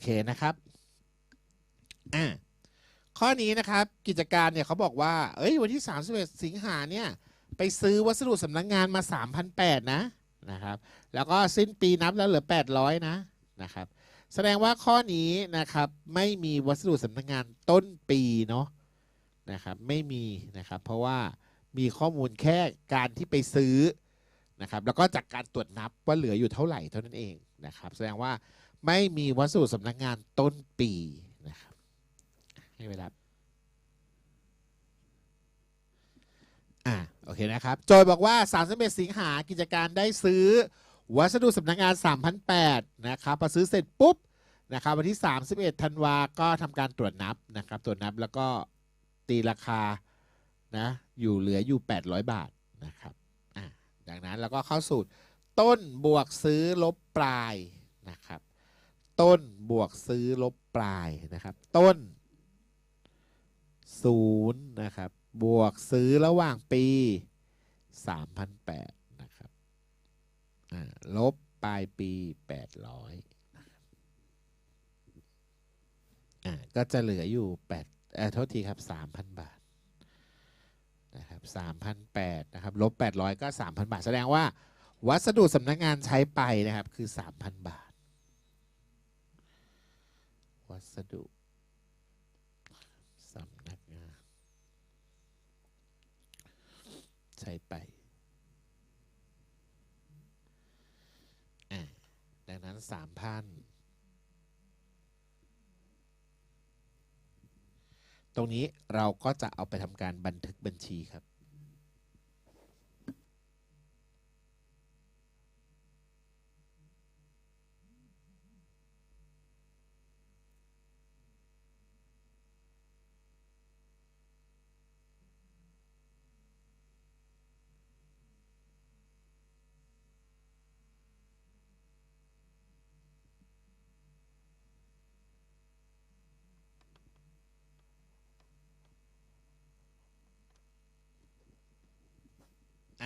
เคนะครับอ่าข้อนี้นะครับกิจการเนี่ยเขาบอกว่า เอ้ยวันที่ 31 สิงหาเนี่ยไปซื้อวัสดุสำนักงานมา 3,800 นะนะครับ แล้วก็สิ้นปีนับแล้วเหลือ 800 นะนะครับ แสดงว่าข้อนี้นะครับไม่มีวัสดุสำนักงานต้นปีเนาะนะครับไม่มีนะครับ เพราะว่ามีข้อมูลแค่การที่ไปซื้อนะครับ แล้วก็จากการตรวจนับว่าเหลืออยู่เท่าไหร่เท่านั้นเองนะครับ แสดงว่า ไม่มีวัสดุสำนักงานต้นปีนะครับให้เวลาอ่าโอเคนะครับโจยบอกว่า 31 สิงหากิจการได้ซื้อวัสดุสำนักงาน 3,008นะครับพอซื้อเสร็จปุ๊บนะครับวันที่ 31ธันวาก็ทำการตรวจนับนะครับตรวจนับแล้วก็ตีราคานะอยู่เหลืออยู่ 800 บาทนะครับอ่าดังนั้นแล้วก็เข้าสูตรต้นบวกซื้อลบปลายนะครับ ต้นบวกซื้อลบปลายนะครับ ต้นศูนย์นะครับ บวกซื้อระหว่างปี 3,008นะครับลบปลายปี 800นะครับอ่าก็จะเหลืออยู่8เอ่อโทษทีครับ 3,000 บาทนะครับ3,008นะครับ ลบ 800 ก็ 3,000 บาท แสดงว่า วัสดุสำนักงานใช้ไปนะครับ คือ 3,000 บาท วัสดุสำนักงาน ใช้ไปอ่าดังนั้นสามพันตรงนี้เราก็จะเอาไปทำการบันทึกบัญชีครับ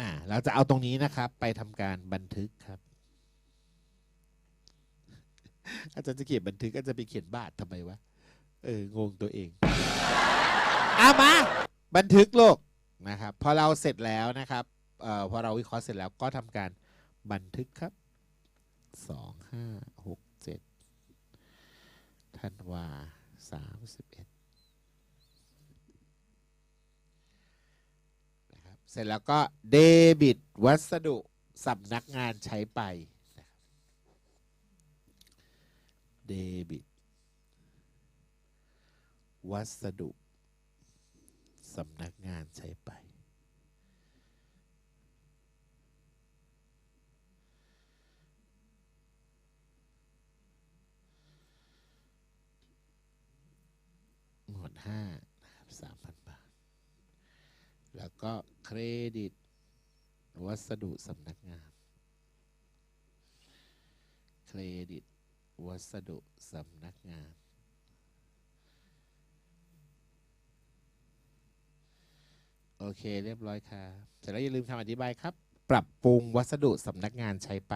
อ่า เราจะเอาตรงนี้นะครับ ไปทำการบันทึกครับ อาจารย์จะเขียนบันทึกอาจจะไปเขียนบาททำไมวะ เอองงตัวเองเอามา บันทึกโลกนะครับ พอเราเสร็จแล้วนะครับเอ่อพอเราวิเคราะห์เสร็จแล้วก็ทำการบันทึกครับสองห้าหกเจ็ดธันวาสามสิบเอ็ด นะครับ เสร็จแล้วก็เดบิตวัสดุสำนักงานใช้ไปเดบิตวัสดุสำนักงานใช้ไป หมวดห้านะครับสามพันบาท แล้วก็เครดิต วัสดุสำนักงาน เครดิต วัสดุสำนักงาน โอเคเรียบร้อยครับเสร็จแล้วอย่าลืมคำอธิบายครับ ปรับปรุงวัสดุสำนักงานใช้ไป